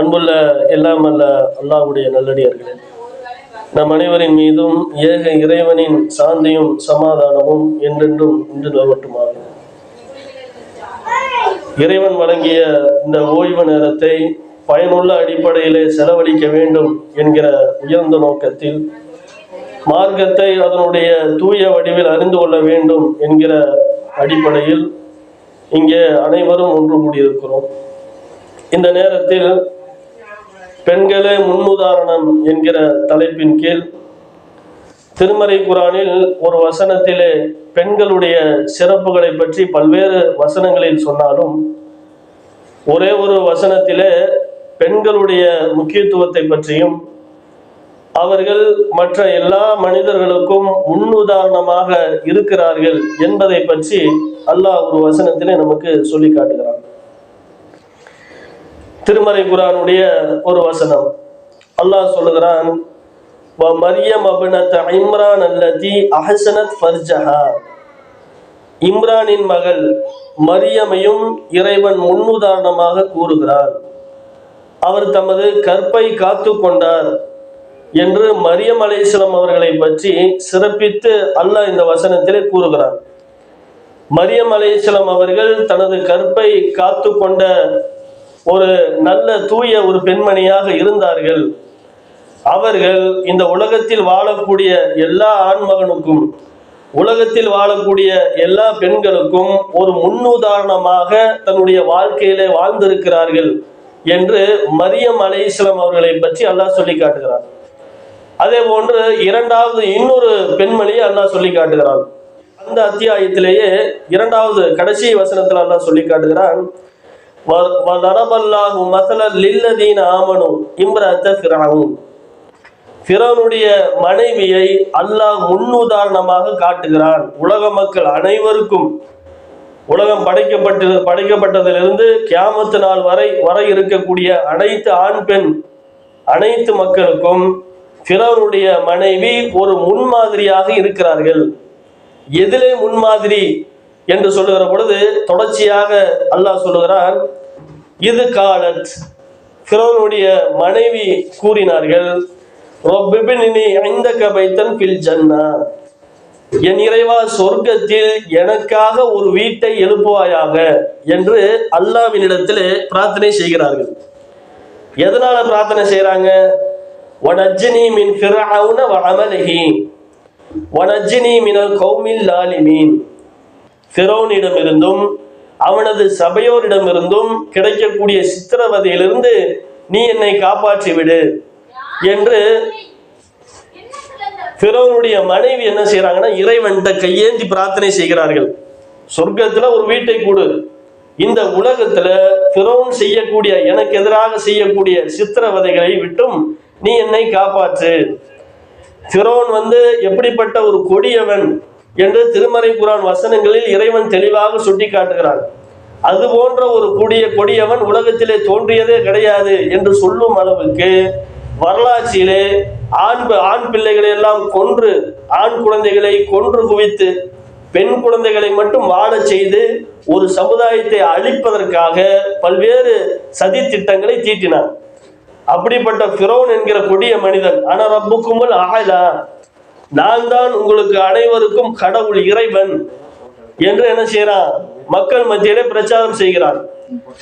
அன்புள்ள எல்லாம் அல்ல அல்லாவுடைய நல்லடியார்களே நம் அனைவரின் மீதும் ஏக இறைவனின் சாந்தியும் சமாதானமும் என்றென்றும் இன்று நிலவட்டுமாக. இறைவன் வழங்கிய இந்த ஓய்வு நேரத்தை பயனுள்ள அடிப்படையிலே செலவழிக்க வேண்டும் என்கிற உயர்ந்த நோக்கத்தில் மார்க்கத்தை அதனுடைய தூய வடிவில் அறிந்து கொள்ள வேண்டும் என்கிற அடிப்படையில் இங்கே அனைவரும் ஒன்று கூடியிருக்கிறோம். இந்த நேரத்தில் பெண்களே முன்னுதாரணம் என்கிற தலைப்பின் கீழ் திருமறை குரானில் ஒரு வசனத்திலே பெண்களுடைய சிறப்புகளை பற்றி பல்வேறு வசனங்களில் சொன்னாலும் ஒரே ஒரு வசனத்திலே பெண்களுடைய முக்கியத்துவத்தை பற்றியும் அவர்கள் மற்ற எல்லா மனிதர்களுக்கும் முன்னுதாரணமாக இருக்கிறார்கள் என்பதை பற்றி அல்லாஹ் ஒரு வசனத்திலே நமக்கு சொல்லி காட்டுகிறான். திருமறை குரானுடைய ஒரு வசனம். அல்லாஹ் சொல்லுகிறான் "வ மரியம் அபினத் இம்ரான் அல்லதி அஹசனத் ஃபர்ஜஹா. இம்ரானின் மகள் மரியமையும் இறைவன் முன்னுதாரணமாக கூறுகிறார் அவர் தமது கற்பை காத்து கொண்டார் என்று மரியம் அலைஹிஸ்ஸலாம் அவர்களை பற்றி சிறப்பித்து அல்லாஹ் இந்த வசனத்திலே கூறுகிறான். மரியம் அலைஹிஸ்ஸலாம் அவர்கள் தனது கற்பை காத்து கொண்ட ஒரு நல்ல தூய ஒரு பெண்மணியாக இருந்தார்கள். அவர்கள் இந்த உலகத்தில் வாழக்கூடிய எல்லா ஆண்மகனுக்கும் உலகத்தில் வாழக்கூடிய எல்லா பெண்களுக்கும் ஒரு முன்னுதாரணமாக தன்னுடைய வாழ்க்கையிலே வாழ்ந்திருக்கிறார்கள் என்று மரியம் அலைஹிஸ்ஸலாம் அவர்களை பற்றி அல்லாஹ் சொல்லி காட்டுகிறார் அதே போன்று இரண்டாவது இன்னொரு பெண்மணியை அல்லாஹ் சொல்லி காட்டுகிறான். அந்த அத்தியாயத்திலேயே இரண்டாவது கடைசி வசனத்தில் அல்லாஹ் சொல்லி காட்டுகிறான் "வ- வதரபல்லாஹு மஸலன் லில்லதீன ஆமனும் இம்ரஅத்த ஃபிரௌன் ஃபிரௌனுடைய மனைவியை அல்லாஹ் முன்னுதாரணமாக காட்டுகிறான். உலக மக்கள் அனைவருக்கும் உலகம் படைக்கப்பட்டு படைக்கப்பட்டதிலிருந்து கியாமத்து நாள் வரை வர இருக்கக்கூடிய அனைத்து ஆண் பெண் அனைத்து மக்களுக்கும் ஃபிரௌனுடைய மனைவி ஒரு முன்மாதிரியாக இருக்கிறார்கள். எதிலே முன்மாதிரி என்று சொல்லுகிற பொழுது தொடர்ச்சியாக அல்லாஹ் சொல்லுகிறான் இது காலத். ஃபிரௌனுடைய மனைவி கூறினார்கள் ஜன்னா. என் இறைவா சொர்க்கத்தில் எனக்காக ஒரு வீட்டை எழுப்புவாயாக என்று அல்லாவினிடத்தில் பிரார்த்தனை செய்கிறார்கள். எதனால பிரார்த்தனை செய்கிறாங்க வனஜ்னி மின் ஃபிரௌன வ வனஜ்னி மினல் கௌமில் லாலிமீன். ஃபிரோனிடமிருந்தும் அவனது சபையோரிடமிருந்தும் கிடைக்கக்கூடிய சித்திரவதையிலிருந்து நீ என்னை காப்பாற்றி விடு என்று ஃபிரௌனுடைய மனைவி என்ன செய்றாங்கன்னா இறைவன்கிட்ட கையேந்தி பிரார்த்தனை செய்கிறார்கள். சொர்க்கத்துல ஒரு வீட்டை கூடு. இந்த உலகத்துல ஃபிரௌன் செய்யக்கூடிய எனக்கு எதிராக செய்யக்கூடிய சித்திரவதைகளை விட்டும் நீ என்னை காப்பாற்று. ஃபிரௌன் வந்து எப்படிப்பட்ட ஒரு கொடியவன் என்று திருமறை குரான் வசனங்களில் இறைவன் தெளிவாக சுட்டி காட்டுகிறான் அது போன்ற ஒரு கொடிய கொடியவன் உலகத்திலே தோன்றியதே கிடையாது என்று சொல்லும் அளவுக்கு வரலாற்றிலே ஆண் ஆண் பிள்ளைகளை எல்லாம் கொன்று ஆண் குழந்தைகளை கொன்று குவித்து பெண் குழந்தைகளை மட்டும் வாழச் செய்து ஒரு சமுதாயத்தை அழிப்பதற்காக பல்வேறு சதி திட்டங்களை தீட்டினான். அப்படிப்பட்ட பிரோன் என்கிற கொடிய மனிதன் ஆனா ரப்புக்குமல் ஆயிலா நான் தான் உங்களுக்கு அனைவருக்கும் கடவுள் இறைவன் என்று என்ன செய்யறான் மக்கள் மத்தியிலே பிரச்சாரம் செய்கிறான்.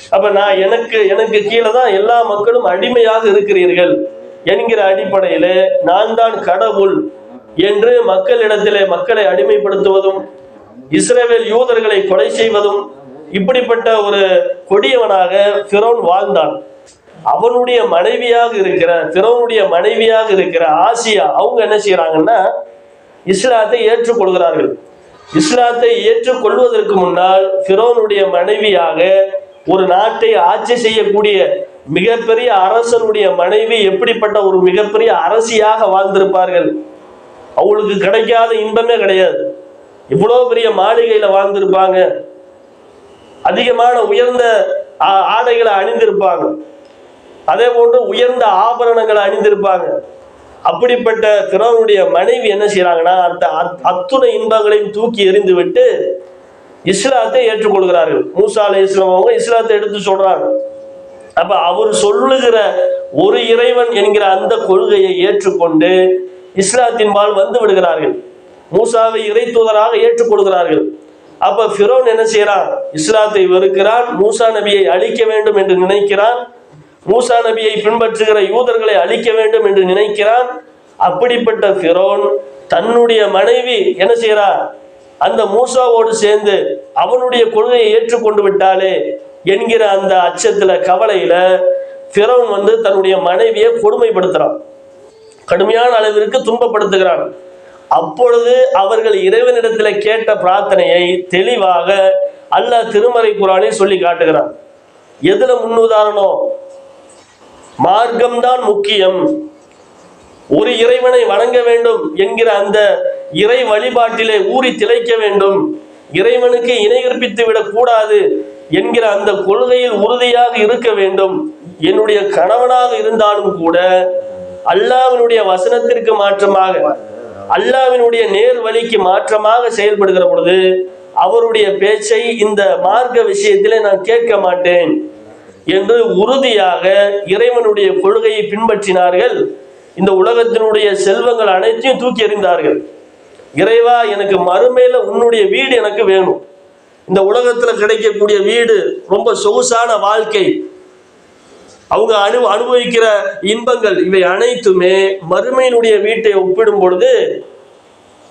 அப்ப நான் எனக்கு எனக்கு கீழே தான் எல்லா மக்களும் அடிமையாக இருக்கிறீர்கள் என்கிற அடிப்படையில நான் தான் கடவுள் என்று மக்களிடத்திலே மக்களை அடிமைப்படுத்துவதும் இஸ்ரேவேல் யூதர்களை கொலை செய்வதும் இப்படிப்பட்ட ஒரு கொடியவனாக ஃபிரௌன் வாழ்ந்தான். அவனுடைய மனைவியாக இருக்கிற திறவனுடைய மனைவியாக இருக்கிற ஆசியா அவங்க என்ன செய்யறாங்கன்னா இஸ்லாத்தை ஏற்றுக்கொள்கிறார்கள். இஸ்லாத்தை ஏற்றுக்கொள்வதற்கு முன்னால் ஃபிரௌனுடைய மனைவியாக ஒரு நாட்டை ஆட்சி செய்யக்கூடிய மிகப்பெரிய அரசனுடைய மனைவி எப்படிப்பட்ட ஒரு மிகப்பெரிய அரசியாக வாழ்ந்திருப்பார்கள்? அவங்களுக்கு கிடைக்காத இன்பமே கிடையாது. இவ்வளவு பெரிய மாளிகையில வாழ்ந்திருப்பாங்க. அதிகமான உயர்ந்த ஆ- ஆடைகளை அணிந்திருப்பாங்க. அதே போன்று உயர்ந்த ஆபரணங்களை அணிந்திருப்பாங்க. அப்படிப்பட்ட பிறவனுடைய மனைவி என்ன செய்யறாங்கன்னா அந்த அத்- அத்துணை இன்பங்களையும் தூக்கி எறிந்து விட்டு இஸ்லாத்தை ஏற்றுக்கொள்கிறார்கள். மூசா அலை இஸ்லாம் அவங்க இஸ்லாத்தை எடுத்து சொல்றாங்க. அப்ப அவர் சொல்லுகிற ஒரு இறைவன் என்கிற அந்த கொள்கையை ஏற்றுக்கொண்டு இஸ்லாத்தின் பால் வந்து விடுகிறார்கள். மூசாவை இறை தூதராக ஏற்றுக்கொள்கிறார்கள். அப்ப ஃபிரோன் என்ன செய்யறான் இஸ்லாத்தை வெறுக்கிறான். மூசா நபியை அழிக்க வேண்டும் என்று நினைக்கிறான். மூசா நபியை பின்பற்றுகிற யூதர்களை அழிக்க வேண்டும் என்று நினைக்கிறான். அப்படிப்பட்ட ஃபிரோன் தன்னுடைய மனைவி என்ன செய்றா? அந்த மூசாவோடு சேர்ந்து அவனுடைய கொள்கையை ஏற்றுக்கொண்டு விட்டாலே என்கிற அந்த அச்சத்துல கவலையில ஃபிரௌன் வந்து தன்னுடைய மனைவியை கொடுமைப்படுத்துறான். கடுமையான அளவிற்கு துன்பப்படுத்துகிறான். அப்பொழுது அவர்கள் இறைவனிடத்தில் கேட்ட பிரார்த்தனையை தெளிவாக அல்லாஹ் திருமறை குரானில் சொல்லி காட்டுகிறான். எதுல முன்னுதாரணம்? மார்க்கம்தான் முக்கியம். ஒரு இறைவனை வணங்க வேண்டும் என்கிற அந்த இறை வழிபாட்டிலே ஊறி திளைக்க வேண்டும். இறைவனுக்கு இணை கற்பித்து விடக் கூடாது என்கிற அந்த கொள்கையில் உறுதியாக இருக்க வேண்டும். என்னுடைய கணவனாக இருந்தாலும் கூட அல்லாவினுடைய வசனத்திற்கு மாற்றமாக அல்லாவினுடைய நேர் வழிக்கு மாற்றமாக செயல்படுகிற பொழுது அவருடைய பேச்சை இந்த மார்க்க விஷயத்திலே நான் கேட்க மாட்டேன். என்று உறுதியாக இறைவனுடைய கொள்கையை பின்பற்றினார்கள். இந்த உலகத்தினுடைய செல்வங்கள் அனைத்தையும் தூக்கி எறிந்தார்கள். இறைவா எனக்கு மறுமையில உன்னுடைய வீடு எனக்கு வேணும். இந்த உலகத்துல கிடைக்கக்கூடிய வீடு ரொம்ப சொகுசான வாழ்க்கை. அவங்க அனு அனுபவிக்கிற இன்பங்கள் இவை அனைத்துமே மறுமையினுடைய வீட்டை ஒப்பிடும் பொழுது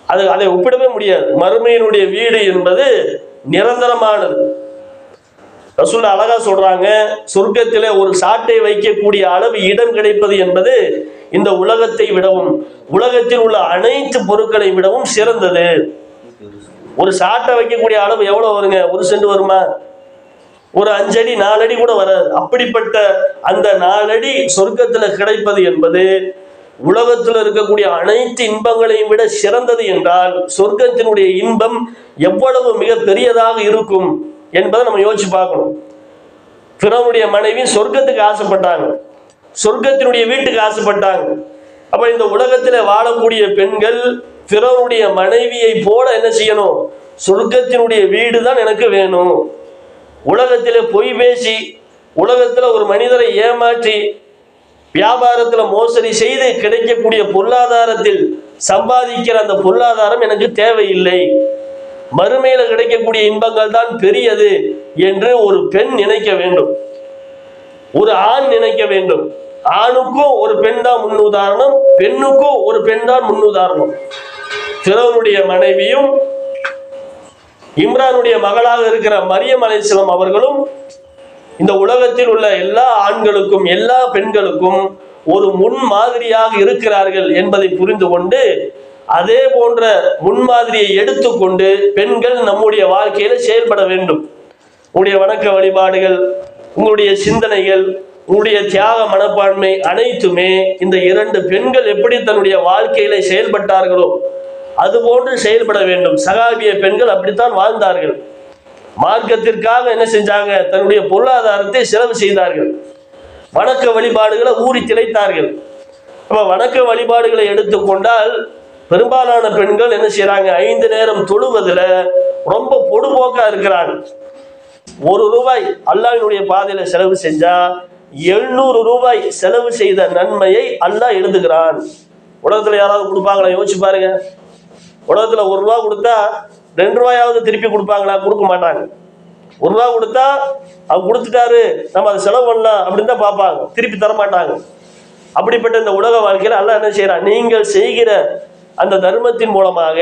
அது அதை ஒப்பிடவே முடியாது. மறுமையினுடைய வீடு என்பது நிரந்தரமானது. ரசூல் அழகா சொல்றாங்க சொர்க்கத்திலே ஒரு சாட்டை வைக்கக்கூடிய அளவு இடம் கிடைப்பது என்பது இந்த உலகத்தை விடவும் உலகத்தில் உள்ள அனைத்து பொருட்களை விடவும் சிறந்தது. ஒரு சாட்டை வைக்கக்கூடிய அளவு எவ்வளவு வருங்க? ஒரு சென்ட் வருமா? ஒரு அஞ்சடி நாலடி கூட வராது. அப்படிப்பட்ட அந்த நாலடி சொர்க்கத்துல கிடைப்பது என்பது உலகத்தில் இருக்கக்கூடிய அனைத்து இன்பங்களையும் விட சிறந்தது என்றால் சொர்க்கத்தினுடைய இன்பம் எவ்வளவு மிக பெரியதாக இருக்கும். என்பதை நம்ம யோசிச்சு பார்க்கணும். பிறனுடைய மனைவி சொர்க்கத்துக்கு ஆசைப்பட்டாங்க. சொர்க்கத்தினுடைய வீட்டுக்கு ஆசைப்பட்டாங்க. அப்ப இந்த உலகத்துல வாழக்கூடிய பெண்கள் பிறனுடைய மனைவியை போல என்ன செய்யணும்? சொர்க்கத்தினுடைய வீடு தான் எனக்கு வேணும். உலகத்திலே பொய் பேசி உலகத்துல ஒரு மனிதரை ஏமாற்றி வியாபாரத்துல மோசடி செய்து கிடைக்கக்கூடிய பொருளாதாரத்தில் சம்பாதிக்கிற அந்த பொருளாதாரம் எனக்கு தேவையில்லை. மறுமையில கிடைக்கக்கூடிய இன்பங்கள் தான் பெரியது என்று ஒரு பெண் நினைக்க வேண்டும். ஒரு ஆண் நினைக்க வேண்டும். ஆணுக்கும் ஒரு பெண் தான் முன்னுதாரணம் பெண்ணுக்கும் ஒரு பெண் தான் முன்னுதாரணம். பிறவனுடைய மனைவியும் இம்ரானுடைய மகளாக இருக்கிற மரியம் அலைசலம் அவர்களும் இந்த உலகத்தில் உள்ள எல்லா ஆண்களுக்கும் எல்லா பெண்களுக்கும் ஒரு முன் மாதிரியாக இருக்கிறார்கள் என்பதை புரிந்து கொண்டு அதே போன்ற முன்மாதிரியை எடுத்துக்கொண்டு பெண்கள் நம்முடைய வாழ்க்கையில செயல்பட வேண்டும். உங்களுடைய வணக்க வழிபாடுகள் உங்களுடைய சிந்தனைகள் உங்களுடைய தியாக மனப்பான்மை அனைத்துமே இந்த இரண்டு பெண்கள் எப்படி தன்னுடைய வாழ்க்கையில செயல்பட்டார்களோ அது போன்று செயல்பட வேண்டும். சகாபிய பெண்கள் அப்படித்தான் வாழ்ந்தார்கள். மார்க்கத்திற்காக என்ன செஞ்சாங்க? தன்னுடைய பொருளாதாரத்தை செலவு செய்தார்கள். வணக்க வழிபாடுகளை ஊறி திளைத்தார்கள். அப்ப வணக்க வழிபாடுகளை எடுத்துக்கொண்டால் பெரும்பாலான பெண்கள் என்ன செய்யறாங்க ஐந்து நேரம் தொழுவதில் ரொம்ப பொடுபோக்கா இருக்கிறாங்க. ஒரு ரூபாய் அல்லாவினுடைய பாதையில செலவு செஞ்சா எழுநூறு ரூபாய் செலவு செய்த நன்மையை அல்லாஹ் எழுதுகிறான். உலகத்துல யாராவது கொடுப்பாங்களா? யோசிச்சு பாருங்க. உலகத்துல ஒரு ரூபா கொடுத்தா ரெண்டு ரூபாயாவது திருப்பி கொடுப்பாங்களா? கொடுக்க மாட்டாங்க. ஒரு ரூபா கொடுத்தா அவர் கொடுத்துட்டாரு நம்ம அதை செலவு பண்ணலாம் அப்படின்னு தான் பார்ப்பாங்க. திருப்பி தர மாட்டாங்க அப்படிப்பட்ட இந்த உலக வாழ்க்கையில அல்ல என்ன செய்யறான் நீங்கள் செய்கிற அந்த தர்மத்தின் மூலமாக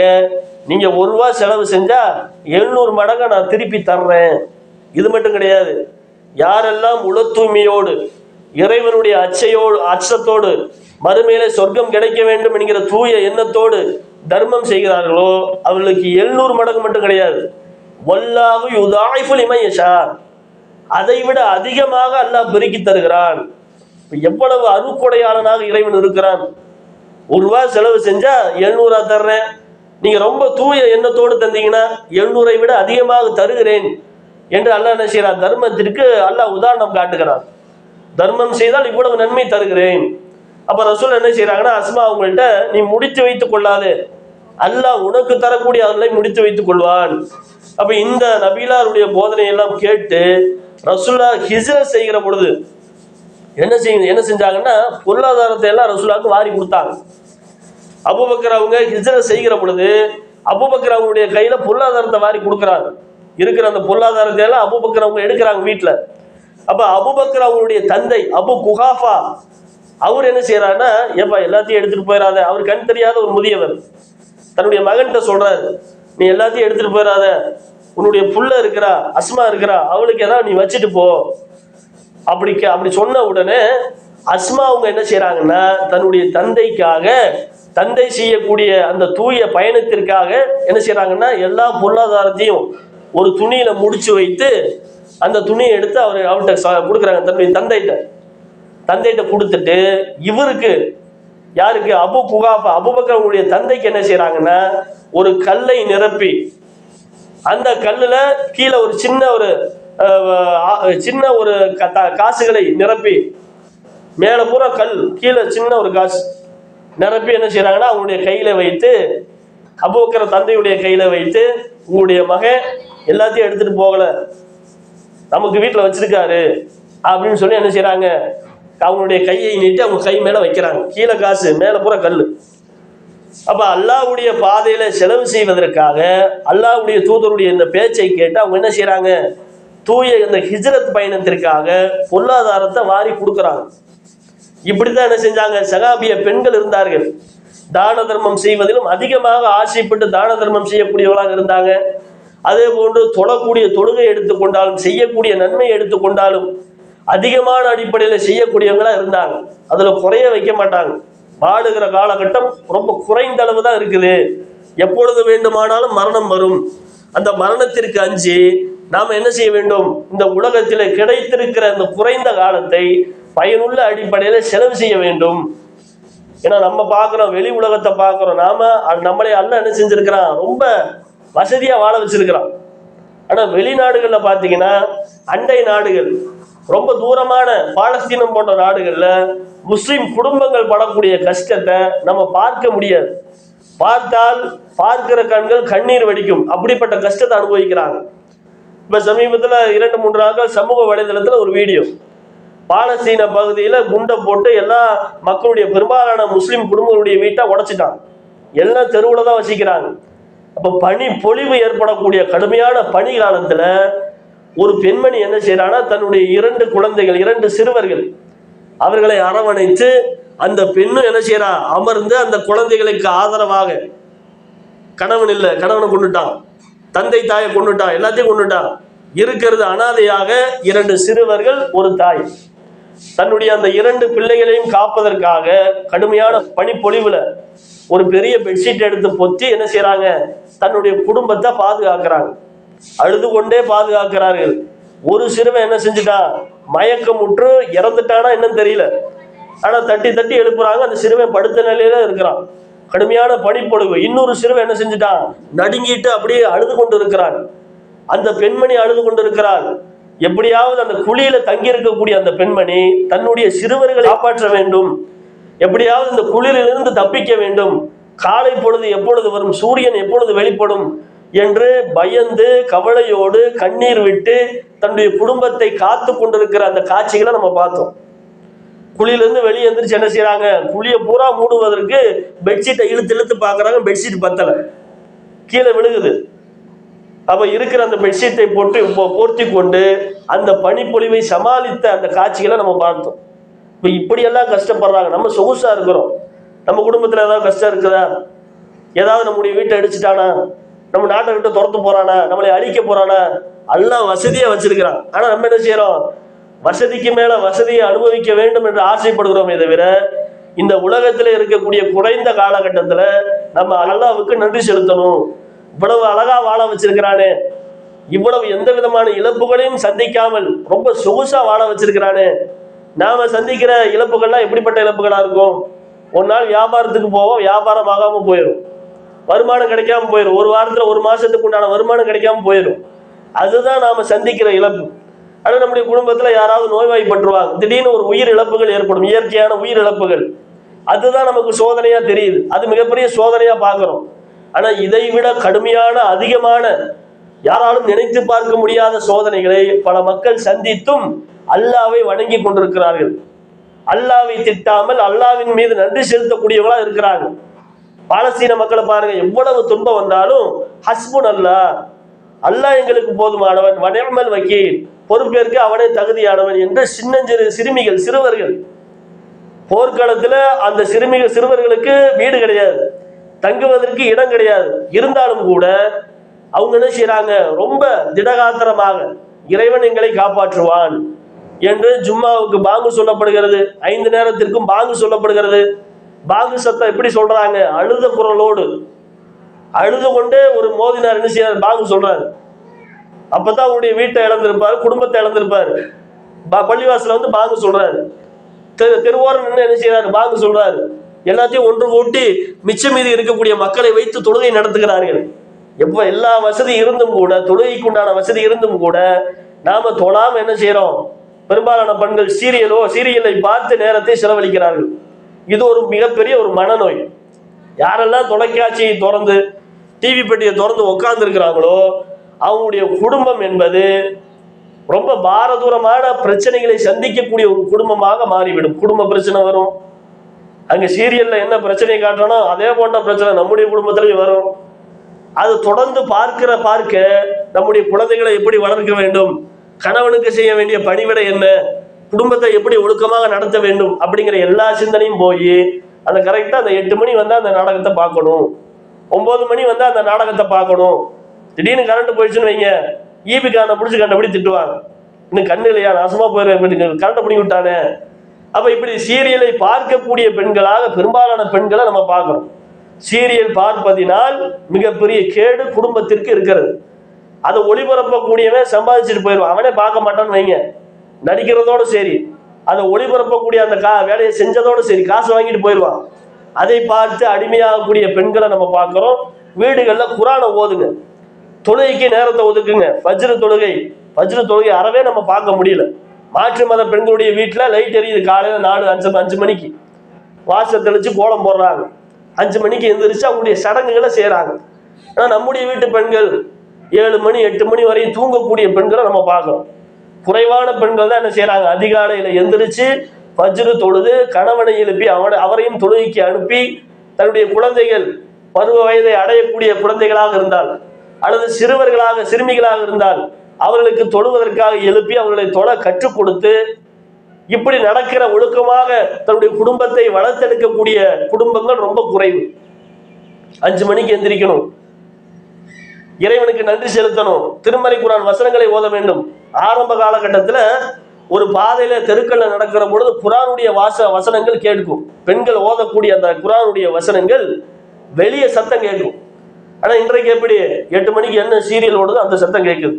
நீங்கள் ஒரு ரூபா செலவு செஞ்சால் எழுநூறு மடங்கை நான் திருப்பி தர்றேன். இது மட்டும் கிடையாது. யாரெல்லாம் உள தூய்மையோடு இறைவனுடைய அச்சையோடு அச்சத்தோடு மறுமையிலே சொர்க்கம் கிடைக்க வேண்டும் என்கிற தூய எண்ணத்தோடு தர்மம் செய்கிறார்களோ அவர்களுக்கு எழுநூறு மடங்கு மட்டும் கிடையாது. வல்லாஹு யுதாய்ஃபுல் இமையஷா அதை விட அதிகமாக அல்லாஹ் பெருக்கி தருகிறான். எவ்வளவு அருக்குடையாளனாக இறைவன் இருக்கிறான். ஒரு ரூபா செலவு செஞ்சா எழுநூறா தர்றேன். நீங்க ரொம்ப தூய எண்ணத்தோடு தந்தீங்கன்னா எழுநூறை விட அதிகமாக தருகிறேன் என்று அல்லாஹ் என்ன செய்யறான் தர்மத்திற்கு அல்லாஹ் உதாரணம் காட்டுகிறான். தர்மம் செய்தால் இவ்வளவு நன்மை தருகிறேன். அப்ப ரசூல் என்ன செய்யறாங்கன்னா அஸ்மா அவங்கள்ட்ட நீ முடித்து வைத்துக் கொள்ளாது. அல்லாஹ் உனக்கு தரக்கூடிய அதனை முடித்து வைத்துக் கொள்வான். அப்ப இந்த நபீலாருடைய போதனை எல்லாம் கேட்டு ரசுல்லா ஹிஜ்ர செய்கிற பொழுது என்ன செய்ய என்ன செஞ்சாங்கன்னா பொருளாதாரத்தை எல்லாம் ரசூலாவுக்கு வாரி கொடுத்தாங்க. அபுபக்கர் அவங்க ஹிஜ்ரத் செய்கிற பொழுது அபுபக்கர் அவங்களுடைய கையில பொருளாதாரத்தை வாரி கொடுக்குறாங்க. இருக்கிற அந்த பொருளாதாரத்தை எல்லாம் அபுபக்கர் அவங்க எடுக்கிறாங்க வீட்டுல அப்ப அபுபக்கர் அவங்களுடைய தந்தை அபு குஹாஃபா அவர் என்ன செய்யறாருன்னா ஏப்பா எல்லாத்தையும் எடுத்துட்டு போயிடாத அவர் கண் தெரியாத ஒரு முதியவர். தன்னுடைய மகன்கிட்ட சொல்றாரு நீ எல்லாத்தையும் எடுத்துட்டு போயிடாத உன்னுடைய புள்ள இருக்கிறா அஸ்மா இருக்கிறா அவளுக்கு ஏதாவது நீ வச்சுட்டு போ. அப்படி அப்படி சொன்ன உடனே அஸ்மா அவங்க என்ன செய்யறாங்கன்னா தன்னுடைய தந்தைக்காக தந்தை செய்யக்கூடிய அந்த தூய பயணத்திற்காக என்ன செய்யறாங்கன்னா எல்லா பொருளாதாரத்தையும் ஒரு துணியில முடிச்சு வைத்து அந்த துணியை எடுத்து அவர் அவர்கிட்ட ச- கொடுக்குறாங்க தன்னுடைய தந்தைகிட்ட. தந்தைகிட்ட கொடுத்துட்டு இவருக்கு யாருக்கு? அபு குகாஃபா அபுபக்கர் தந்தைக்கு என்ன செய்யறாங்கன்னா ஒரு கல்லை நிரப்பி அந்த கல்லுல கீழே ஒரு சின்ன ஒரு சின்ன ஒரு காசுகளை நிரப்பி மேல பூரா கல் கீழே சின்ன ஒரு காசு நிரப்பி என்ன செய்கிறாங்கன்னா அவங்களுடைய கையில வைத்து அபுபக்கர் தந்தையுடைய கையில வைத்து உங்களுடைய மகன் எல்லாத்தையும் எடுத்துட்டு போகல. நமக்கு வீட்டில் வச்சிருக்காரு அப்படின்னு சொல்லி என்ன செய்கிறாங்க அவங்களுடைய கையை நீட்டி அவங்க கை மேல வைக்கிறாங்க. கீழே காசு மேல பூரா கல் அப்ப அல்லாவுடைய பாதையில செலவு செய்வதற்காக அல்லாவுடைய தூதருடைய இந்த பேச்சை கேட்டு அவங்க என்ன செய்கிறாங்க தூய இந்த ஹிஜ்ரத் பயணத்திற்காக பொருளாதாரத்தை வாரி கொடுக்குறாங்க. இப்படிதான் என்ன செஞ்சாங்க? சகாபிய பெண்கள் இருந்தார்கள். தான தர்மம் செய்வதிலும் அதிகமாக ஆசைப்பட்டு தான தர்மம் செய்யக்கூடியவர்களாக இருந்தாங்க. அதே போன்று தொழக்கூடிய தொழுகை எடுத்துக்கொண்டாலும் செய்யக்கூடிய நன்மை எடுத்துக்கொண்டாலும் அதிகமான அடிப்படையில் செய்யக்கூடியவங்களா இருந்தாங்க. அதுல குறைய வைக்க மாட்டாங்க. வாழுகிற காலகட்டம் ரொம்ப குறைந்த அளவு தான் இருக்குது. எப்பொழுது வேண்டுமானாலும் மரணம் வரும். அந்த மரணத்திற்கு அஞ்சு நாம் என்ன செய்ய வேண்டும்? இந்த உலகத்தில் கிடைத்திருக்கிற இந்த குறைந்த காலத்தை பயனுள்ள அடிப்படையில் செலவு செய்ய வேண்டும். ஏன்னா நம்ம பார்க்குறோம் வெளி உலகத்தை பார்க்குறோம். நாம நம்மளே நம்மளை அல்ல என்ன செஞ்சிருக்கிறான்? ரொம்ப வசதியாக வாழ வச்சிருக்கிறான். ஆனால் வெளிநாடுகளில் பார்த்தீங்கன்னா அண்டை நாடுகள் ரொம்ப தூரமான பாலஸ்தீனம் போன்ற நாடுகளில் முஸ்லீம் குடும்பங்கள் படக்கூடிய கஷ்டத்தை நம்ம பார்க்க முடியாது. பார்த்தால் பார்க்கிற கண்கள் கண்ணீர் வடிக்கும். அப்படிப்பட்ட கஷ்டத்தை அனுபவிக்கிறாங்க. இப்போ சமீபத்தில் இரண்டு மூன்று நாட்கள் சமூக வலைதளத்தில் ஒரு வீடியோ. பாலஸ்தீன பகுதியில் குண்டை போட்டு எல்லா மக்களுடைய பெரும்பாலான முஸ்லீம் குடும்பங்களுடைய வீட்டை உடைச்சிட்டாங்க. எல்லாம் தெருவில் தான் வசிக்கிறாங்க. அப்போ பனி பொழிவு ஏற்படக்கூடிய கடுமையான பனி காலத்தில் ஒரு பெண்மணி என்ன செய்யறான்னா தன்னுடைய இரண்டு குழந்தைகள் இரண்டு சிறுவர்கள் அவர்களை அரவணைத்து அந்த பெண்ணும் என்ன செய்யறா அமர்ந்து அந்த குழந்தைகளுக்கு ஆதரவாக கணவன் இல்லை கணவனை கொண்டுட்டான். தந்தை தாயை கொண்டுட்டான் எல்லாத்தையும் கொண்டுட்டான் இருக்கிறது அனாதையாக இரண்டு சிறுவர்கள் ஒரு தாய். தன்னுடைய அந்த இரண்டு பிள்ளைகளையும் காப்பதற்காக கடுமையான பனிப்பொழிவுல ஒரு பெரிய பெட்ஷீட் எடுத்து பொத்தி என்ன செய்யறாங்க தன்னுடைய குடும்பத்தை பாதுகாக்கிறாங்க. அழுது கொண்டே பாதுகாக்கிறார்கள். ஒரு சிறுவன் என்ன செஞ்சுட்டான் மயக்கமுற்று இறந்துட்டானா என்னன்னு தெரியல. ஆனா தட்டி தட்டி எழுப்புறாங்க. அந்த சிறுவன் படுத்த நிலையில இருக்கிறான். கடுமையான பனிப்பொழிவு. இன்னொரு சிறுவன் என்ன செஞ்சுட்டான்? நடுங்கிட்டு அப்படியே அழுது கொண்டு இருக்கிறான் அந்த பெண்மணி அழுது கொண்டிருக்கிறாள். எப்படியாவது அந்த குழியில தங்கி இருக்கக்கூடிய அந்த பெண்மணி தன்னுடைய சிறுவர்களை காப்பாற்ற வேண்டும். எப்படியாவது இந்த குளிரிலிருந்து தப்பிக்க வேண்டும். காலை பொழுது எப்பொழுது வரும்? சூரியன் எப்பொழுது வெளிப்படும்? என்று பயந்து கவலையோடு கண்ணீர் விட்டு தன்னுடைய குடும்பத்தை காத்து கொண்டிருக்கிற அந்த காட்சிகளை நம்ம பார்த்தோம். குழியிலேருந்து வெளியே எந்திரிச்சு என்ன செய்கிறாங்க குழியை பூரா மூடுவதற்கு பெட்ஷீட்டை இழுத்து இழுத்து பார்க்குறாங்க பெட்ஷீட் பத்தல. கீழே விழுகுது. அப்போ இருக்கிற அந்த பெட்ஷீட்டை போட்டு இப்போ போர்த்தி கொண்டு அந்த பனிப்பொழிவை சமாளித்த அந்த காட்சிகளை நம்ம பார்த்தோம். இப்போ இப்படியெல்லாம் கஷ்டப்படுறாங்க. நம்ம சொகுசாக இருக்கிறோம். நம்ம குடும்பத்தில் ஏதாவது கஷ்டம் இருக்குதா? ஏதாவது நம்முடைய வீட்டை அடிச்சுட்டானா நம்ம நாட்டை விட்டு துரத்து போகிறானா நம்மளை அழிக்க போகிறானா எல்லாம் வசதியாக வச்சிருக்கிறான். ஆனால் நம்ம என்ன செய்கிறோம் வசதிக்கு மேல வசதியை அனுபவிக்க வேண்டும் என்று ஆசைப்படுகிறோமே தவிர இந்த உலகத்தில் இருக்கக்கூடிய குறைந்த காலகட்டத்தில் நம்ம அல்லாவுக்கு நன்றி செலுத்தணும். இவ்வளவு அழகா வாழ வச்சிருக்கிறானே. இவ்வளவு எந்த விதமான இழப்புகளையும் சந்திக்காமல் ரொம்ப சொகுசா வாழ வச்சிருக்கிறானே. நாம சந்திக்கிற இழப்புகள்லாம் எப்படிப்பட்ட இழப்புகளா இருக்கும்? ஒரு நாள் வியாபாரத்துக்கு போவோம் வியாபாரம் ஆகாம போயிடும் வருமானம் கிடைக்காம போயிடும் ஒரு வாரத்துல ஒரு மாசத்துக்கு உண்டான வருமானம் கிடைக்காம போயிடும் அதுதான் நாம சந்திக்கிற இழப்பு. ஆனால் நம்முடைய குடும்பத்தில் யாராவது நோய்வாய்ப்பட்டுருவாங்க. திடீர்னு ஒரு உயிர் இழப்புகள் ஏற்படும். இயற்கையான உயிர் இழப்புகள். அதுதான் நமக்கு சோதனையாக தெரியுது. அது மிகப்பெரிய சோதனையாக பார்க்குறோம். ஆனால் இதை விட கடுமையான அதிகமான யாராலும் நினைத்து பார்க்க முடியாத சோதனைகளை பல மக்கள் சந்தித்தும் அல்லாவை வணங்கி கொண்டிருக்கிறார்கள். அல்லாவை திட்டாமல் அல்லாவின் மீது நன்றி செலுத்தக்கூடியவங்களா இருக்கிறாங்க பாலஸ்தீன மக்களை பாருங்க எவ்வளவு துன்பம் வந்தாலும் ஹஸ்புன் அல்லா அல்லாஹ் எங்களுக்கு போதுமானவன் வனமல் வக்கீல். பொறுப்பேற்க அவனே தகுதியானவன் என்று சின்னஞ்சிறு சிறுமிகள் சிறுவர்கள். போர்க்களத்தில் அந்த சிறுமிகள் சிறுவர்களுக்கு வீடு கிடையாது. தங்குவதற்கு இடம் கிடையாது. இருந்தாலும் கூட அவங்க என்ன செய்யறாங்க ரொம்ப திடகாத்திரமாக இறைவன் எங்களை காப்பாற்றுவான் என்று ஜும்மாவுக்கு பாங்கு சொல்லப்படுகிறது. ஐந்து நேரத்திற்கும் பாங்கு சொல்லப்படுகிறது. பாங்கு சத்தம் எப்படி சொல்றாங்க? அழுத குரலோடு. அழுது கொண்டே ஒரு மோதினார் என்ன செய்யறாரு பாங்கு சொல்றாரு. அப்பதான் அவருடைய வீட்டை இழந்திருப்பார் குடும்பத்தை இழந்திருப்பார். பள்ளிவாசல வந்து பாங்கு சொல்றாரு. தெரு தெருவோரம் நின்று என்ன செய்யறாரு பாங்கு சொல்றாரு. எல்லாத்தையும் ஒன்று கூட்டி மிச்சம் மீது இருக்கக்கூடிய மக்களை வைத்து தொழுகை நடத்துகிறார்கள். எப்ப எல்லா வசதி இருந்தும் கூட தொழுகைக்கு உண்டான வசதி இருந்தும் கூட நாம தொழாம என்ன செய்யறோம் பெரும்பாலான பெண்கள் சீரியலோ சீரியலை பார்த்து நேரத்தை செலவழிக்கிறார்கள். இது ஒரு மிகப்பெரிய ஒரு மனநோய். யாரெல்லாம் தொலைக்காட்சியை திறந்து டிவி பெட்டியை திறந்து உட்கார்ந்து இருக்கிறாங்களோ அவங்களுடைய குடும்பம் என்பது ரொம்ப பாரதூரமான பிரச்சனைகளை சந்திக்கக்கூடிய ஒரு குடும்பமாக மாறிவிடும். குடும்ப பிரச்சனை வரும். அங்கே சீரியல்ல என்ன பிரச்சனையை காட்டுறானோ அதே போன்ற பிரச்சனை நம்முடைய குடும்பத்திலையும் வரும். அது தொடர்ந்து பார்க்கிற பார்க்க நம்முடைய குழந்தைகளை எப்படி வளர்க்க வேண்டும்? கணவனுக்கு செய்ய வேண்டிய பணிவிடை என்ன? குடும்பத்தை எப்படி ஒழுக்கமாக நடத்த வேண்டும்? அப்படிங்கிற எல்லா சிந்தனையும் போய் அந்த கரெக்டாக அந்த எட்டு மணி வந்தால் அந்த நாடகத்தை பார்க்கணும். ஒன்பது மணி வந்தால் அந்த நாடகத்தை பார்க்கணும். திடீர்னு கரண்ட் போயிடுச்சுன்னு வைங்க. ஈபி காரனை பிடிச்சி கண்டபடி திட்டுவாங்க. இன்னும் கண்ணு இல்லையா? நாசமா போயிடுவேன் கரண்ட் பிடிங்கி விட்டானே. அப்ப இப்படி சீரியலை பார்க்கக்கூடிய பெண்களாக பெரும்பாலான பெண்களை நம்ம பார்க்குறோம். சீரியல் பார்ப்பதினால் மிகப்பெரிய கேடு குடும்பத்திற்கு இருக்கிறது. அதை ஒளிபரப்பக்கூடியவன் சம்பாதிச்சுட்டு போயிடுவான். அவனே பார்க்க மாட்டான்னு வைங்க. நடிக்கிறதோட சரி. அதை ஒளிபரப்பக்கூடிய அந்த கா வேலையை செஞ்சதோடு சரி. காசு வாங்கிட்டு போயிடுவான். அதை பார்த்து அடிமையாகக்கூடிய பெண்களை நம்ம பார்க்கிறோம். வீடுகளில் குரானை ஓதுங்க. தொழுகைக்கு நேரத்தை ஒதுக்குங்க. வஜ்ர தொழுகை. வஜ்ர தொழுகை அறவே நம்ம பார்க்க முடியல. மாற்று மத பெண்களுடைய வீட்டில் லைட் எரியுது. காலையில் நாலு அஞ்சு அஞ்சு மணிக்கு. வாசல் தெளிச்சு கோலம் போடுறாங்க. அஞ்சு மணிக்கு எந்திரிச்சு அவங்களுடைய சடங்குகளை செய்கிறாங்க ஆனால் நம்முடைய வீட்டு பெண்கள் ஏழு மணி எட்டு மணி வரையும் தூங்கக்கூடிய பெண்களை நம்ம பார்க்குறோம். குறைவான பெண்கள் தான் என்ன செய்கிறாங்க அதிகாலையில் எந்திரிச்சு வஜ்ரு தொழுது கணவனை எழுப்பி அவனை அவரையும் தொழுகைக்கு அனுப்பி தன்னுடைய குழந்தைகள் பருவ வயதை அடையக்கூடிய குழந்தைகளாக இருந்தால் அல்லது சிறுவர்களாக சிறுமிகளாக இருந்தால் அவர்களுக்கு தொழுவதற்காக எழுப்பி அவர்களை தொழ கற்றுக் கொடுத்து இப்படி நடக்கிற ஒழுக்கமாக தன்னுடைய குடும்பத்தை வளர்த்தெடுக்கக்கூடிய குடும்பங்கள் ரொம்ப குறைவு. அஞ்சு மணிக்கு எந்திரிக்கணும். இறைவனுக்கு நன்றி செலுத்தணும். திருமறை குரான் வசனங்களை ஓத வேண்டும். ஆரம்ப காலகட்டத்தில் ஒரு பாதையில தெருக்கல்ல நடக்கிற பொழுது குரானுடைய வாச வசனங்கள் கேட்கும். பெண்கள் ஓதக்கூடிய அந்த குரானுடைய வசனங்கள் வெளியே சத்தம் கேட்கும். ஆனால் இன்றைக்கு எப்படி? எட்டு மணிக்கு என்ன சீரியல் ஓடுதோ அந்த சத்தம் கேட்குது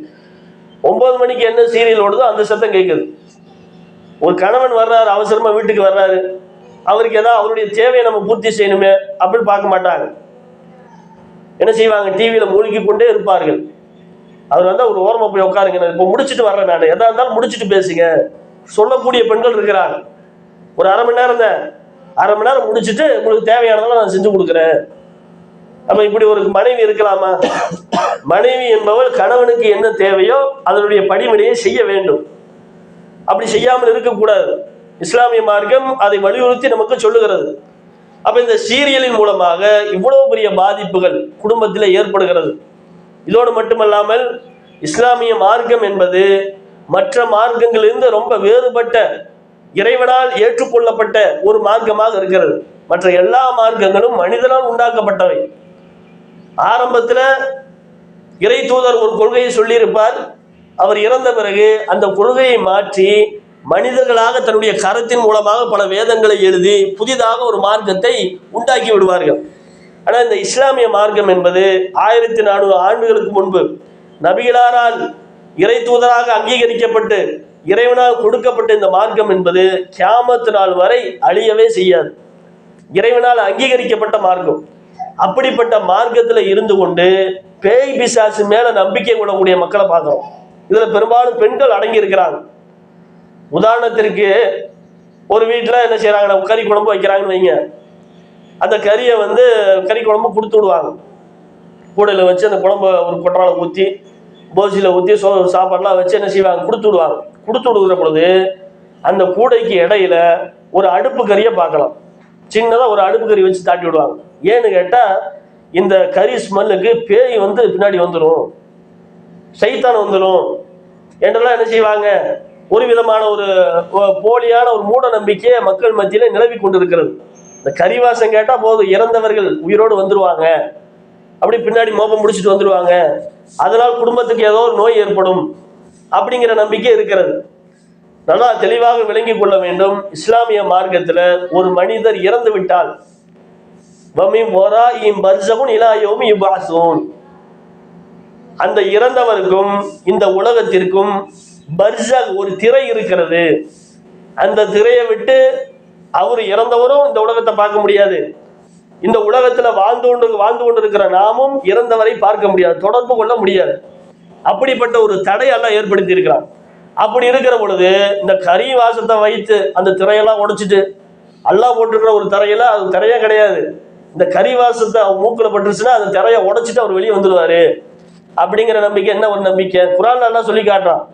ஒன்பது மணிக்கு என்ன சீரியல் ஓடுதோ அந்த சத்தம் கேட்குது ஒரு கணவன் வர்றாரு அவசரமாக வீட்டுக்கு வர்றாரு. அவருக்கு ஏதாவது அவருடைய தேவையை நம்ம பூர்த்தி செய்யணுமே அப்படின்னு பார்க்க மாட்டாங்க. என்ன செய்வாங்க? டிவியில் மூழ்கி கொண்டே இருப்பார்கள். அவர் வந்து ஒரு ஓரமாக போய் உட்காருங்க நான் இப்போ முடிச்சுட்டு வர்றேன் நான். எதா இருந்தாலும் முடிச்சுட்டு பேசுங்க. சொல்லக்கூடிய பெண்கள் இருக்கிறாங்க. ஒரு அரை மணி நேரம் தான். அரை மணி நேரம் முடிச்சுட்டு உங்களுக்கு தேவையானதெல்லாம் நான் செஞ்சு கொடுக்குறேன். நம்ம இப்படி ஒரு மனைவி இருக்கலாமா? மனைவி என்பவள் கணவனுக்கு என்ன தேவையோ அதனுடைய படிவினையை செய்ய வேண்டும். அப்படி செய்யாமல் இருக்கக்கூடாது. இஸ்லாமிய மார்க்கம் அதை வலியுறுத்தி நமக்கு சொல்லுகிறது. அப்ப இந்த சீரியலின் மூலமாக இவ்வளவு பெரிய பாதிப்புகள் குடும்பத்தில் ஏற்படுகிறது. இதோடு மட்டுமல்லாமல் இஸ்லாமிய மார்க்கம் என்பது மற்ற மார்க்கங்களிலிருந்து ரொம்ப வேறுபட்ட இறைவனால் ஏற்றுக்கொள்ளப்பட்ட ஒரு மார்க்கமாக இருக்கிறது. மற்ற எல்லா மார்க்கங்களும் மனிதனால் உண்டாக்கப்பட்டவை. ஆரம்பத்தில் இறை தூதர் ஒரு கொள்கையை சொல்லியிருப்பார். அவர் இறந்த பிறகு அந்த கொள்கையை மாற்றி மனிதர்களாக தன்னுடைய கரத்தின் மூலமாக பல வேதங்களை எழுதி புதிதாக ஒரு மார்க்கத்தை உண்டாக்கி விடுவார்கள். ஆனால் இந்த இஸ்லாமிய மார்க்கம் என்பது ஆயிரத்தி நானூறு ஆண்டுகளுக்கு முன்பு நபிகளாரால் இறை தூதராக அங்கீகரிக்கப்பட்டு இறைவனால் கொடுக்கப்பட்ட இந்த மார்க்கம் என்பது கியாமத்து நாள் வரை அழியவே செய்யாது. இறைவனால் அங்கீகரிக்கப்பட்ட மார்க்கம். அப்படிப்பட்ட மார்க்கத்தில் இருந்து கொண்டு பேய் பிசாசு மேல நம்பிக்கை கொள்ளக்கூடிய மக்களை பார்க்கிறோம். இதுல பெரும்பாலும் பெண்கள் அடங்கி இருக்கிறாங்க. உதாரணத்திற்கு ஒரு வீட்டில் என்ன செய்றாங்கன்னா கறி குழம்பு வைக்கிறாங்கன்னு வைங்க. அந்த கறியை வந்து கறி குழம்பு கொடுத்து விடுவாங்க. கூடையில் வச்சு அந்த குழம்ப ஒரு கொட்டாலை ஊற்றி போசியில் ஊற்றி சோ சாப்பாடுலாம் வச்சு என்ன செய்வாங்க கொடுத்து விடுவாங்க. கொடுத்து விடுகிற பொழுது அந்த கூடைக்கு இடையில ஒரு அடுப்பு கறியை பார்க்கலாம். சின்னதாக ஒரு அடுப்பு கறி வச்சு தாட்டி விடுவாங்க. ஏன்னு கேட்டா இந்த கறி ஸ்மெல்லுக்கு பேய் வந்து பின்னாடி வந்துடும் சைத்தான் வந்துடும் என்றெல்லாம் என்ன செய்வாங்க? ஒரு விதமான ஒரு போலியான ஒரு மூட நம்பிக்கையை மக்கள் மத்தியில நிலவி கொண்டிருக்கிறது. இந்த கரிவாசம் கேட்டா போதும் இறந்தவர்கள் உயிரோடு வந்துருவாங்க. அப்படி பின்னாடி மோபம் முடிச்சுட்டு வந்துருவாங்க. அதனால் குடும்பத்துக்கு ஏதோ ஒரு நோய் ஏற்படும் அப்படிங்கிற நம்பிக்கை இருக்கிறது. நல்லா தெளிவாக விளங்கி கொள்ள வேண்டும். இஸ்லாமிய மார்க்கத்துல ஒரு மனிதர் இறந்து விட்டால் வமின் வராஇம் பர்ஸகுன் இலா யௌமி அந்த இறந்தவருக்கும் இந்த உலகத்திற்கும் பர்சக் ஒரு திரை இருக்கிறது. அந்த திரையை விட்டு அவர் இறந்தவரும் இந்த உலகத்தை பார்க்க முடியாது. இந்த உலகத்துல வாழ்ந்து கொண்டு வாழ்ந்து கொண்டிருக்கிற நாமும் இறந்தவரை பார்க்க முடியாது தொடர்பு கொள்ள முடியாது. அப்படிப்பட்ட ஒரு தடை எல்லாம் ஏற்படுத்தி இருக்கிறான். அப்படி இருக்கிற பொழுது இந்த கரி வாசத்தை வைத்து அந்த திரையெல்லாம் உடைச்சிட்டு அல்லா போட்டிருக்கிற ஒரு திரையில அது திரையே கிடையாது. இந்த கரிவாசத்தை அவன் மூக்கில் பட்டுருச்சுன்னா அந்த திரையை உடைச்சிட்டு அவர் வெளியே வந்துடுவாரு. அப்படிங்கிற நம்பிக்கை என்ன ஒரு நம்பிக்கை? குரான் நல்லா சொல்லி காட்டுறான்.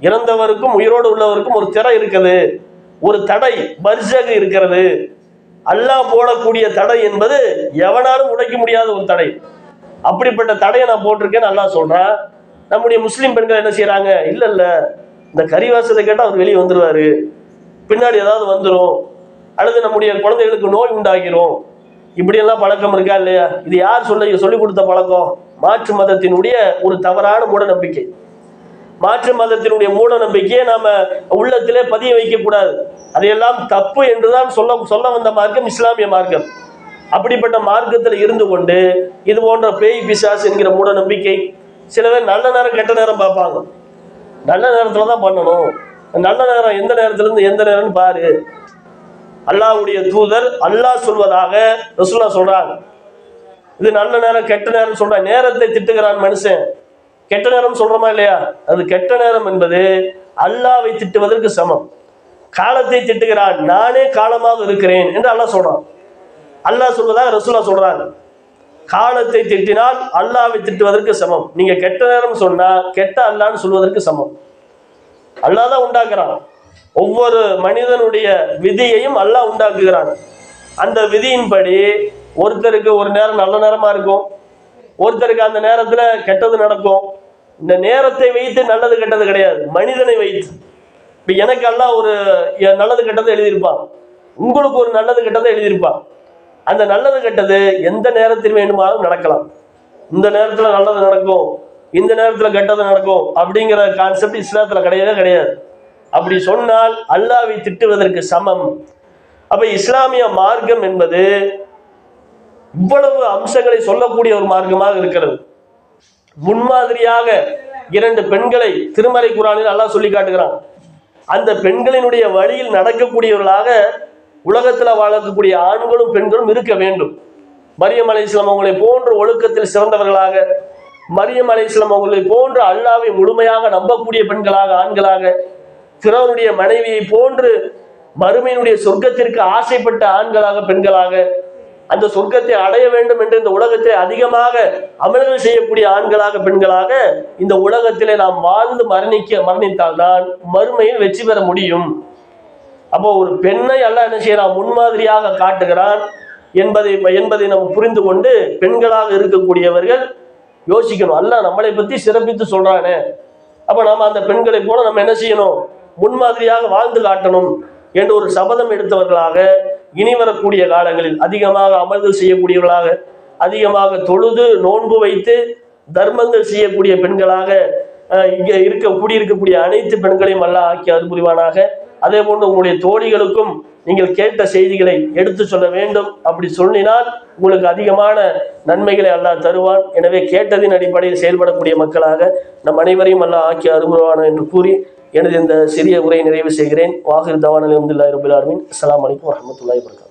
இறந்தவருக்கும் உயிரோடு உள்ளவருக்கும் ஒரு திரை இருக்குது. ஒரு தடை பர்ஜகு இருக்கிறது. அல்லாஹ் போடக்கூடிய தடை என்பது எவனாலும் உடைக்க முடியாத ஒரு தடை. அப்படிப்பட்ட தடையை நான் போட்டிருக்கேன்னு அல்லாஹ் சொல்றான். நம்முடைய முஸ்லீம் பெண்கள் என்ன செய்யறாங்க இல்ல இல்ல. இந்த கரிவாசத்தை கேட்டால் அவர் வெளியே வந்துடுவாரு. பின்னாடி ஏதாவது வந்துடும் அல்லது நம்முடைய குழந்தைகளுக்கு நோய் உண்டாகிரும். இப்படியெல்லாம் பழக்கம் இருக்கா இல்லையா? இது யார் சொல்ல சொல்லி கொடுத்த பழக்கம்? மாற்று மதத்தினுடைய ஒரு தவறான மூட நம்பிக்கை மாற்று மதத்தினுடைய மூட நம்பிக்கையை நாம உள்ளத்திலே பதிய வைக்கக்கூடாது. அதையெல்லாம் தப்பு என்றுதான் சொல்ல சொல்ல வந்த மார்க்கம் இஸ்லாமிய மார்க்கம். அப்படிப்பட்ட மார்க்கத்தில் இருந்து கொண்டு இது போன்ற பேய் பிசாஸ் என்கிற மூட நம்பிக்கை சில பேர் நல்ல நேரம் கெட்ட நேரம் பார்ப்பாங்க. நல்ல நேரத்துல தான் பண்ணணும். நல்ல நேரம் எந்த நேரத்துல இருந்து எந்த நேரம்னு பாரு. அல்லாஹ்வுடைய தூதர் அல்லாஹ் சொல்வதாக ரசுல்லா சொல்றாங்க. இது நல்ல நேரம் கெட்ட நேரம் சொல்றான் நேரத்தை திட்டுகிறான் மனுஷன். கெட்ட நேரம் சொல்றோமா இல்லையா? அது கெட்ட நேரம் என்பது அல்லாவை திட்டுவதற்கு சமம். காலத்தை திட்டுகிறான். நானே காலமாக இருக்கிறேன் என்று அல்லாஹ் சொல்றான். அல்லாஹ் சொல்வதாக ரசுல்லா சொல்றாங்க. காலத்தை திட்டினால் அல்லாவை திட்டுவதற்கு சமம். நீங்க கெட்ட நேரம் சொன்னா கெட்ட அல்லான்னு சொல்வதற்கு சமம். அல்லாஹ் தான் உண்டாக்குறான். ஒவ்வொரு மனிதனுடைய விதியையும் அல்லாஹ் உண்டாக்குகிறான். அந்த விதியின்படி ஒருத்தருக்கு ஒரு நேரம் நல்ல நேரமா இருக்கும். ஒருத்தருக்கு அந்த நேரத்துல கெட்டது நடக்கும். இந்த நேரத்தை வைத்து நல்லது கெட்டது கிடையாது. மனிதனை வைத்து. இப்ப எனக்கு எல்லாம் ஒரு நல்லது கெட்டது எழுதியிருப்பான். உங்களுக்கு ஒரு நல்லது கெட்டதை எழுதியிருப்பான். அந்த நல்லது கெட்டது எந்த நேரத்தில் வேண்டுமானாலும் நடக்கலாம். இந்த நேரத்துல நல்லது நடக்கும். இந்த நேரத்துல கெட்டது நடக்கும் அப்படிங்கிற கான்செப்ட் இஸ்லாத்துல கிடையவே கிடையாது. அப்படி சொன்னால் அல்லாவை திட்டுவதற்கு சமம். அப்ப இஸ்லாமிய மார்க்கம் என்பது இவ்வளவு அம்சங்களை சொல்லக்கூடிய ஒரு மார்க்கமாக இருக்கிறது. முன்மாதிரியாக இரண்டு பெண்களை திருமறை குரானில் அல்லாஹ் சொல்லி காட்டுகிறான். அந்த பெண்களினுடைய வழியில் நடக்கக்கூடியவர்களாக உலகத்தில் வாழக்கூடிய ஆண்களும் பெண்களும் இருக்க வேண்டும். மரியம் அலைஹிஸ்ஸலாம் அவங்களை போன்ற ஒழுக்கத்தில் சிறந்தவர்களாக மரியம் அலைஹிஸ்ஸலாம் அவங்களை போன்ற அல்லாவை முழுமையாக நம்பக்கூடிய பெண்களாக ஆண்களாக பிறவனுடைய மனைவியை போன்று மறுமையினுடைய சொர்க்கத்திற்கு ஆசைப்பட்ட ஆண்களாக பெண்களாக அந்த சொர்க்கத்தை அடைய வேண்டும் என்று இந்த உலகத்தை அதிகமாக அமல்கள் செய்யக்கூடிய ஆண்களாக பெண்களாக இந்த உலகத்திலே நாம் வாழ்ந்து மரணிக்க மரணித்தால்தான் மறுமையில் வெற்றி பெற முடியும். அப்போ ஒரு பெண்ணை அல்ல என்ன செய்யறான் முன்மாதிரியாக காட்டுகிறான் என்பதை என்பதை நம்ம புரிந்து கொண்டு பெண்களாக இருக்கக்கூடியவர்கள் யோசிக்கணும். அல்ல நம்மளை பத்தி சிறப்பித்து சொல்றானே. அப்ப நாம அந்த பெண்களை போல நம்ம என்ன செய்யணும்? முன்மாதிரியாக வாழ்ந்து காட்டணும் என்று ஒரு சபதம் எடுத்தவர்களாக இனி வரக்கூடிய காலங்களில் அதிகமாக அமல்கள் செய்யக்கூடியவர்களாக அதிகமாக தொழுது நோன்பு வைத்து தர்மங்கள் செய்யக்கூடிய பெண்களாக இங்கே இருக்க கூடியிருக்கக்கூடிய அனைத்து பெண்களையும் அல்ல ஆக்கி அருள் புரிவானாக. அதே போன்று உங்களுடைய தோழிகளுக்கும் நீங்கள் கேட்ட செய்திகளை எடுத்து சொல்ல வேண்டும். அப்படி சொல்லினால் உங்களுக்கு அதிகமான நன்மைகளை அல்லாஹ் தருவான். எனவே கேட்டதின் அடிப்படையில் செயல்படக்கூடிய மக்களாக நம் அனைவரையும் அல்லாஹ் ஆக்கி அருள்வான் என்று கூறி எனது இந்த சிறிய உரை நிறைவு செய்கிறேன். வாகிர் தவானிலிருந்து அலமதுல்லாஹி ரபுல் ஆலமீன். அஸ்ஸலாமு அலைக்கும் வரஹ்மத்துல்லாஹி வபரகாத்துஹு